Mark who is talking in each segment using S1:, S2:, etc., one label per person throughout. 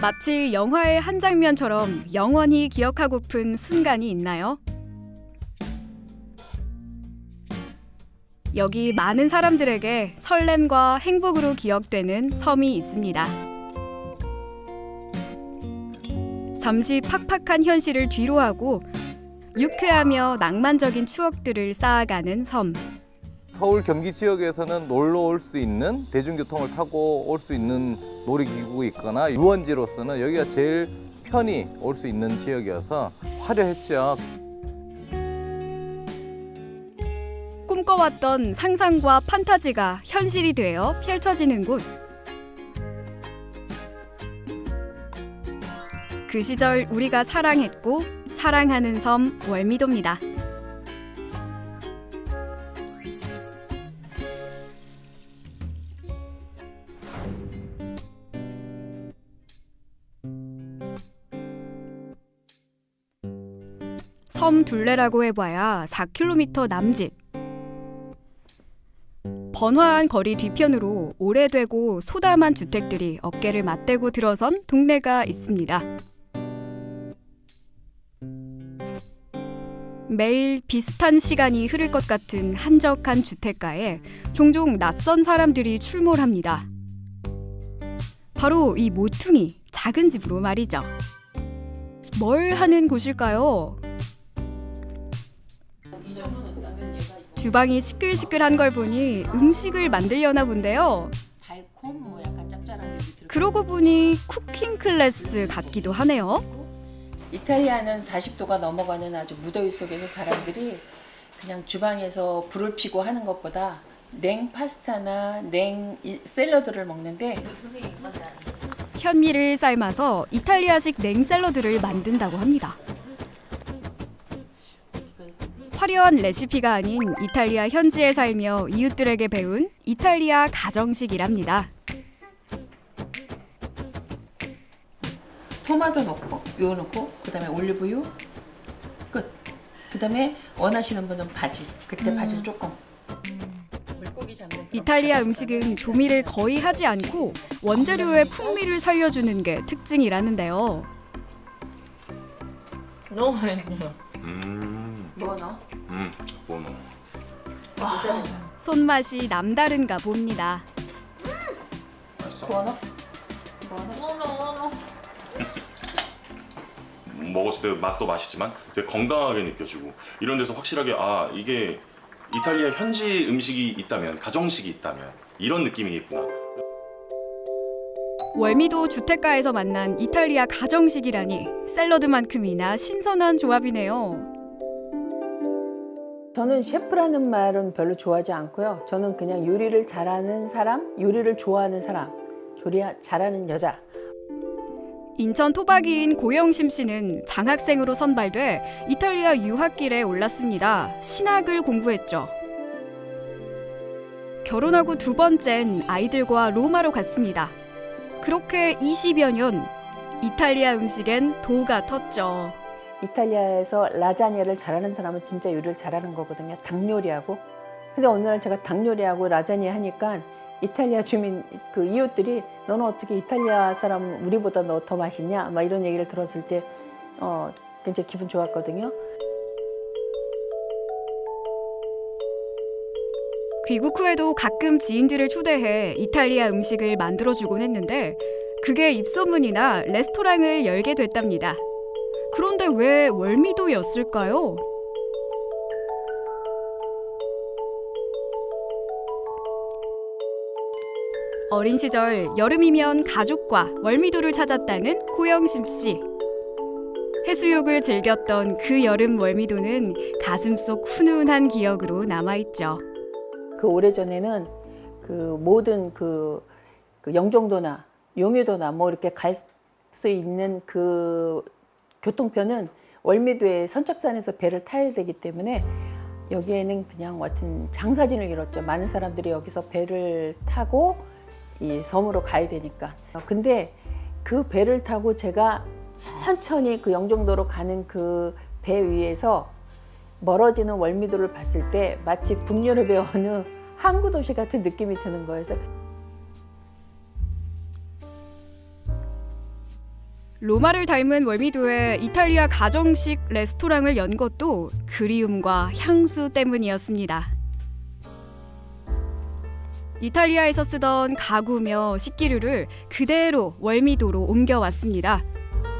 S1: 마치 영화의 한 장면처럼 영원히 기억하고픈 순간이 있나요? 여기 많은 사람들에게 설렘과 행복으로 기억되는 섬이 있습니다. 잠시 팍팍한 현실을 뒤로하고 유쾌하며 낭만적인 추억들을 쌓아가는 섬.
S2: 서울 경기 지역에서는 놀러 올 수 있는 대중교통을 타고 올 수 있는 놀이기구 있거나 유원지로서는 여기가 제일 편히 올 수 있는 지역이어서 화려했죠.
S1: 꿈꿔왔던 상상과 판타지가 현실이 되어 펼쳐지는 곳. 그 시절 우리가 사랑했고 사랑하는 섬 월미도입니다. 둘레라고 해봐야 4km 남짓. 번화한 거리 뒤편으로 오래되고 소담한 주택들이 어깨를 맞대고 들어선 동네가 있습니다. 매일 비슷한 시간이 흐를 것 같은 한적한 주택가에 종종 낯선 사람들이 출몰합니다. 바로 이 모퉁이 작은 집으로 말이죠. 뭘 하는 곳일까요? 주방이 시끌시끌한 걸 보니 음식을 만들려나 본데요.
S3: 달콤 뭐 약간 짭짤한 게 들어.
S1: 그러고 보니 쿠킹 클래스 같기도 하네요.
S3: 이탈리아는 40도가 넘어가는 아주 무더위 속에서 사람들이 그냥 주방에서 불을 피고 하는 것보다 냉 파스타나 냉 이- 샐러드를 먹는데
S1: 현미를 삶아서 이탈리아식 냉샐러드를 만든다고 합니다. 화려한 레시피가 아닌 이탈리아 현지에 살며 이웃들에게 배운 이탈리아 가정식이랍니다.
S3: 토마토 넣고 요 넣고 그다음에 올리브유 끝. 그다음에 원하시는 분은 바지. 그때 바지 조금. 물고기 잡는 그런
S1: 이탈리아 음식은 조미를 거의 하지 않고 원재료의 풍미를 살려주는 게 특징이라는데요.
S3: 너무 맛있어요.
S4: 음,
S3: 뭐 넣어?
S4: 음, 보노.
S3: 진짜
S1: 손맛이 남다른가 봅니다.
S4: 맛있어?
S3: 뭐 넣어? 뭐 넣어?
S4: 먹었을 때 맛도 맛이지만 되게 건강하게 느껴지고 이런 데서 확실하게 아 이게 이탈리아 현지 음식이 있다면 가정식이 있다면 이런 느낌이겠구나.
S1: 월미도 주택가에서 만난 이탈리아 가정식이라니 샐러드만큼이나 신선한 조합이네요.
S5: 저는 셰프라는 말은 별로 좋아하지 않고요. 저는 그냥 요리를 잘하는 사람, 요리를 좋아하는 사람, 요리 잘하는 여자.
S1: 인천 토박이인 고영심 씨는 장학생으로 선발돼 이탈리아 유학길에 올랐습니다. 신학을 공부했죠. 결혼하고 두 번째는 아이들과 로마로 갔습니다. 그렇게 20여 년 이탈리아 음식엔 도가 텄죠.
S5: 이탈리아에서 라자냐를 잘하는 사람은 진짜 요리를 잘하는 거거든요. 닭 요리하고. 근데 어느 날 제가 닭 요리하고 라자냐 하니까 이탈리아 주민 그 이웃들이 너는 어떻게 이탈리아 사람 우리보다 너 더 맛있냐? 막 이런 얘기를 들었을 때 어, 굉장히 기분 좋았거든요.
S1: 귀국 후에도 가끔 지인들을 초대해 이탈리아 음식을 만들어 주곤 했는데 그게 입소문이나 레스토랑을 열게 됐답니다. 그런데 왜 월미도였을까요? 어린 시절 여름이면 가족과 월미도를 찾았다는 고영심 씨. 해수욕을 즐겼던 그 여름 월미도는 가슴속 훈훈한 기억으로 남아있죠.
S5: 그 오래전에는 그 모든 그, 그 영종도나 용유도나 뭐 이렇게 갈 수 있는 그 교통편은 월미도의 선착산에서 배를 타야 되기 때문에 여기에는 그냥 같은 장사진을 이뤘죠. 많은 사람들이 여기서 배를 타고 이 섬으로 가야 되니까. 근데 그 배를 타고 제가 천천히 그 영종도로 가는 그 배 위에서 멀어지는 월미도를 봤을 때 마치 북유럽의 어느 항구 도시 같은 느낌이 드는 거예요.
S1: 로마를 닮은 월미도에 이탈리아 가정식 레스토랑을 연 것도 그리움과 향수 때문이었습니다. 이탈리아에서 쓰던 가구며 식기류를 그대로 월미도로 옮겨왔습니다.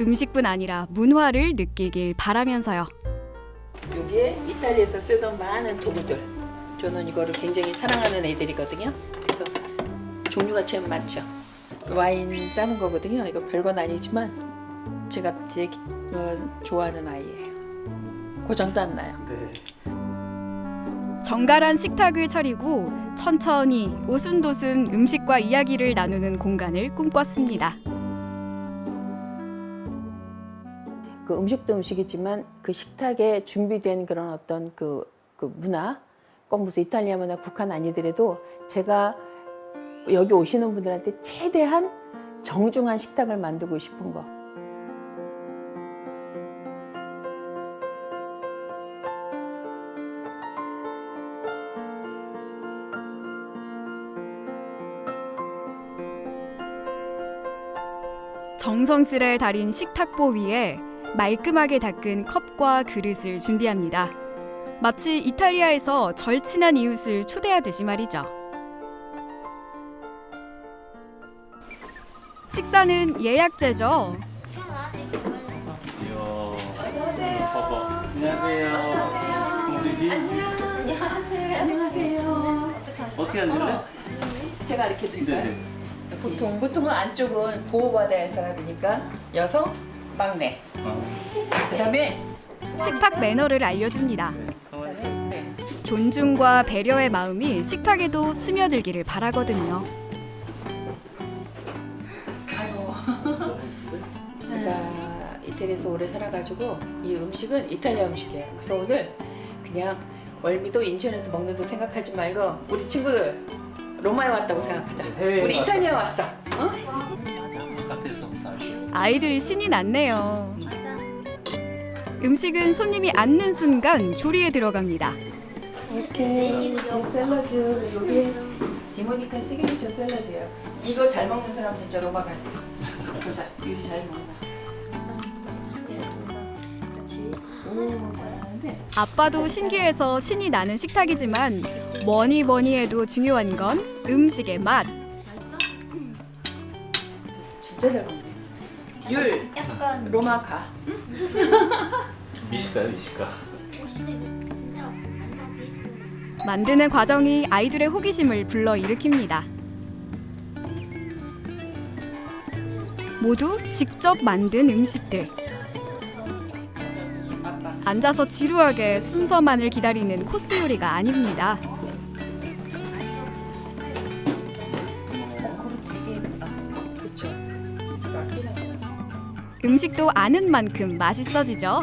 S1: 음식뿐 아니라 문화를 느끼길 바라면서요.
S5: 여기에 이탈리아에서 쓰던 많은 도구들. 저는 이거를 굉장히 사랑하는 애들이거든요. 그래서 종류가 참 많죠. 와인 따는 거거든요. 이거 별건 아니지만 제가 되게 어, 좋아하는 아이예요. 고장도 안 나요.
S1: 정갈한 식탁을 차리고 천천히 오순도순 음식과 이야기를 나누는 공간을 꿈꿨습니다.
S5: 그 음식도 음식이지만 그 식탁에 준비된 그런 어떤 그, 그 문화, 꼭 무슨 이탈리아 문화 국한 아니더라도 제가 여기 오시는 분들한테 최대한 정중한 식탁을 만들고 싶은 거.
S1: 정성스레 달인 식탁보 위에 말끔하게 닦은 컵과 그릇을 준비합니다. 마치 이탈리아에서 절친한 이웃을 초대하듯이 말이죠. 식사는 예약제죠.
S5: 안녕하세요.
S6: 어떻게 앉을래?
S5: 제가 이렇게 드릴까요?
S6: 네네.
S5: 보통 보통은 안쪽은 보호받아야 할 사람이니까 여성, 막내. 그다음에
S1: 식탁 매너를 알려줍니다.
S5: 그다음에 네.
S1: 존중과 배려의 마음이 식탁에도 스며들기를 바라거든요.
S5: 이태리에서 오래 살아가지고 이 음식은 이탈리아 음식이에요. 그래서 오늘 그냥 월미도 인천에서 먹는 데 생각하지 말고 우리 친구들 로마에 왔다고 생각하자.
S6: 해외에
S5: 우리
S6: 왔다.
S5: 이탈리아 왔어. 어?
S1: 아이들이 신이 났네요. 음식은 손님이 앉는 순간 조리에 들어갑니다.
S5: 오케이. 제 샐러드 여기 디모니카 시그니처 샐러드예요. 이거 잘 먹는 사람 진짜 로마 갈 때. 보자. 요리 잘 먹나.
S1: 아빠도 신기해서 신이 나는 식탁이지만 뭐니 뭐니 해도 중요한 건 음식의 맛.
S5: 진짜 잘 먹네. 율
S7: 약간
S5: 로마 가.
S6: 미식가요, 미식가.
S1: 만드는 과정이 아이들의 호기심을 불러일으킵니다. 모두 직접 만든 음식들. 앉아서 지루하게 순서만을 기다리는 코스 요리가 아닙니다. 음식도 아는 만큼 맛있어지죠.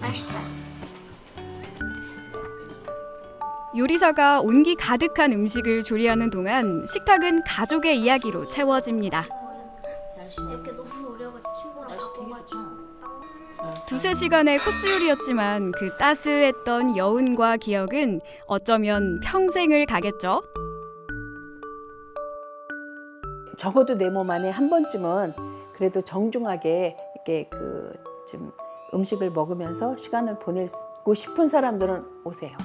S7: 맛있어.
S1: 요리사가 온기 가득한 음식을 조리하는 동안 식탁은 가족의 이야기로 채워집니다.
S7: 날씨 이렇게 너무 어려가지고 친구랑 날씨 되게 좋죠.
S1: 두세 시간의 코스 요리였지만 그 따스했던 여운과 기억은 어쩌면 평생을 가겠죠.
S5: 적어도 내 몸 안에 한 번쯤은 그래도 정중하게 이렇게 그 좀 음식을 먹으면서 시간을 보내고 싶은 사람들은 오세요.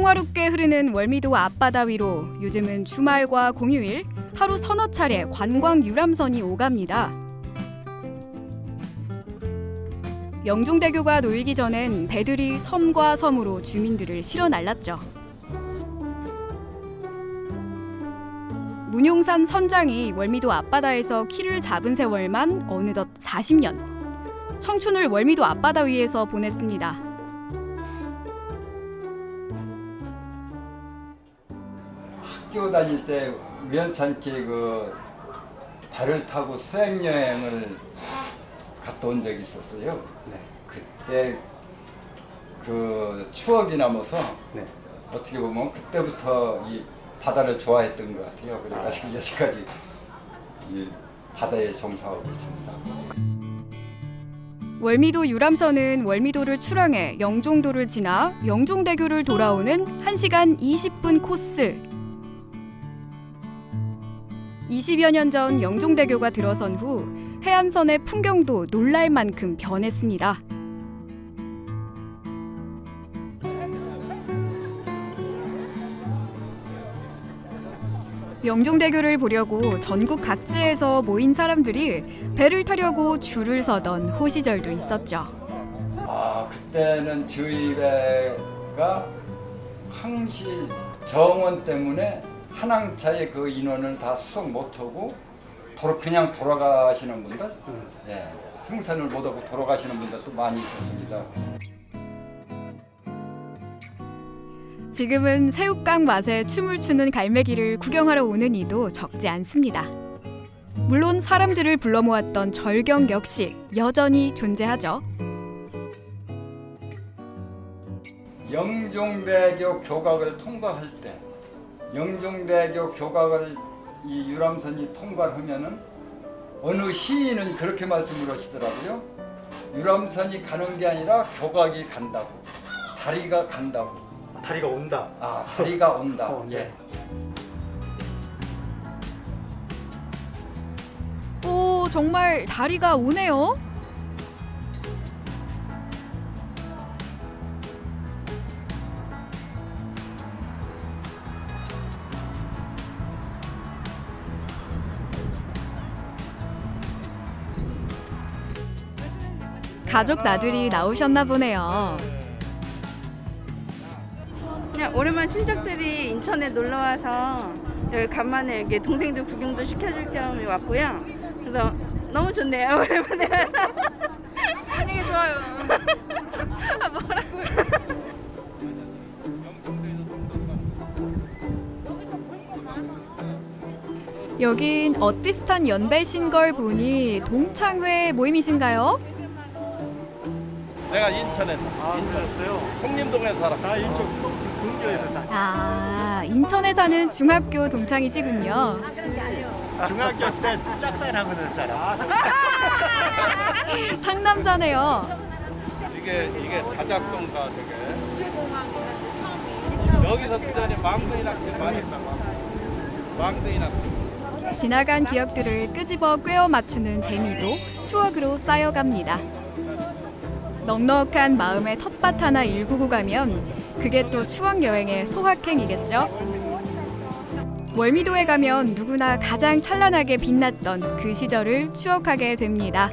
S1: 평화롭게 흐르는 월미도 앞바다 위로 요즘은 주말과 공휴일 하루 서너 차례 관광 유람선이 오갑니다. 영종대교가 놓이기 전엔 배들이 섬과 섬으로 주민들을 실어 날랐죠. 문용산 선장이 월미도 앞바다에서 키를 잡은 세월만 어느덧 40년. 청춘을 월미도 앞바다 위에서 보냈습니다.
S8: 학교 다닐 때 우연찮게 그 배를 타고 수행 여행을 갔다 온 적이 있었어요.
S6: 네.
S8: 그때 그 추억이 남아서
S6: 네.
S8: 어떻게 보면 그때부터 이 바다를 좋아했던 것 같아요. 그래가지고 여기까지 이 바다에 종사하고 있습니다.
S1: 월미도 유람선은 월미도를 출항해 영종도를 지나 영종대교를 돌아오는 1시간 20분 코스. 20여 년 전 영종대교가 들어선 후 해안선의 풍경도 놀랄 만큼 변했습니다. 영종대교를 보려고 전국 각지에서 모인 사람들이 배를 타려고 줄을 서던 호시절도 있었죠.
S8: 아 그때는 저희 배가 항시 정원 때문에 한항차의 그 인원을 다 수속 못하고 도로 그냥 돌아가시는 분들, 예, 승선을 못하고 돌아가시는 분들도 많이 있었습니다.
S1: 지금은 새우깡 맛에 춤을 추는 갈매기를 구경하러 오는 이도 적지 않습니다. 물론 사람들을 불러 모았던 절경 역시 여전히 존재하죠.
S8: 영종대교 교각을 통과할 때 영종대교 교각을 이 유람선이 통과를 하면은 어느 시인은 그렇게 말씀을 하시더라고요. 유람선이 가는 게 아니라 교각이 간다고. 다리가 간다고.
S9: 다리가 온다.
S8: 아, 다리가 온다.
S9: 어, 네.
S8: 예.
S1: 오, 정말 다리가 오네요. 가족 나들이 나오셨나 보네요.
S10: 그냥 오랜만에 친척들이 인천에 놀러 와서 여기 간만에 여기 동생들 구경도 시켜줄 겸 왔고요. 그래서 너무 좋네요. 오랜만에 와서.
S1: 분위기 좋아요. 여긴 엇비슷한 연배신 걸 보니 동창회 모임이신가요?
S9: 내가 인천에서. 아, 인천에서요? 송림동에 살아. 아, 인천 근교에서 살아.
S1: 아, 인천에 사는 중학교 동창이시군요.
S9: 중학교 때 짝사랑하는 사람.
S1: 상남자네요.
S9: 이게 이게 다작동가 저게. 여기서 그 전에 망둥이 낚시 많이 했다. 망둥이 낚시.
S1: 지나간 기억들을 끄집어 꿰어 맞추는 재미도 추억으로 쌓여갑니다. 넉넉한 마음의 텃밭 하나 일구고 가면 그게 또 추억 여행의 소확행이겠죠. 월미도에 가면 누구나 가장 찬란하게 빛났던 그 시절을 추억하게 됩니다.